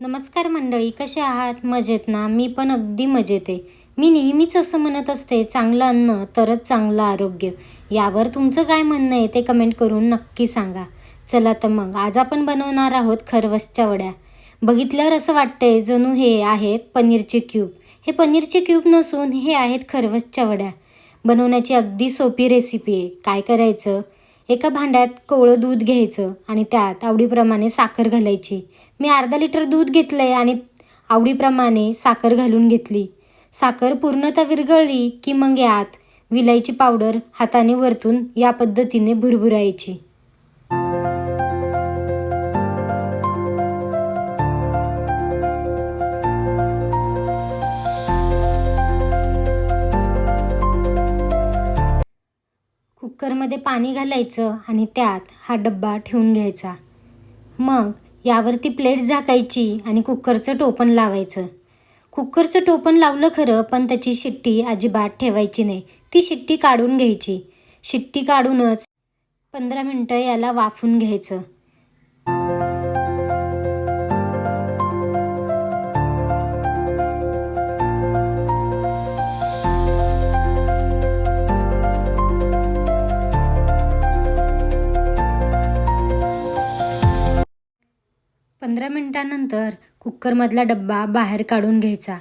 नमस्कार मंडळी कसे आहात? मजेत ना? मी पण अगदी मजेत आहे. मी नेहमीच असं म्हणत असते चांगलं अन्न तरच चांगलं आरोग्य. यावर तुमचं काय म्हणणं आहे ते कमेंट करून नक्की सांगा. चला तर मग आज आपण बनवणार आहोत खरवसच्या वड्या. बघितल्यावर असं वाटतंय जणू हे आहेत पनीरचे क्यूब. हे पनीरचे क्यूब नसून हे आहेत खरवसच्या वड्या. बनवण्याची अगदी सोपी रेसिपी आहे. काय करायचं? एका भांड्यात कोवळं दूध घ्यायचं आणि त्यात आवडीप्रमाणे साखर घालायची. मी अर्धा लिटर दूध घेतलं आहे आणि आवडीप्रमाणे साखर घालून घेतली. साखर पूर्णतः विरघळली की मग यात विलायची पावडर हाताने वरतून या पद्धतीने भुरभुरायची. कुकरमध्ये पाणी घालायचं आणि त्यात हा डब्बा ठेवून घ्यायचा. मग यावरती प्लेट झाकायची आणि कुकरचं टोपण लावायचं. कुकरचं टोपण लावलं खरं पण त्याची शिट्टी अजिबात ठेवायची नाही. ती शिट्टी काढून घ्यायची. शिट्टी काढूनच पंधरा मिनटं याला वाफून घ्यायचं. पंधरा मिनटानंतर कुकरमधला डब्बा बाहेर काढून घ्यायचा.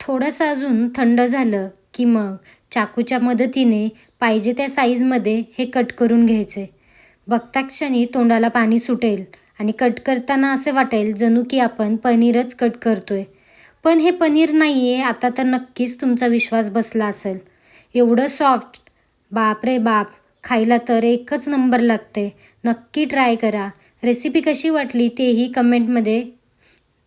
थोडंसं अजून थंड झालं की मग चाकूच्या मदतीने पाहिजे त्या साईजमध्ये हे कट करून घ्यायचे. बघता क्षणी तोंडाला पाणी सुटेल आणि कट करताना असे वाटेल जणू की आपण पनीरच कट करतोय. पण हे पनीर नाही आहे आता तर नक्कीच तुमचा विश्वास बसला असेल. एवढं सॉफ्ट बाप रे बाप खायला तर एकच नंबर लागते. नक्की ट्राय करा. रेसिपी कशी वाटली तेही कमेंटमध्ये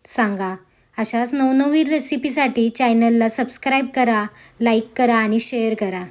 सांगा. अशाच नवनवीन रेसिपीसाठी चॅनलला सबस्क्राईब करा लाईक करा आणि शेअर करा.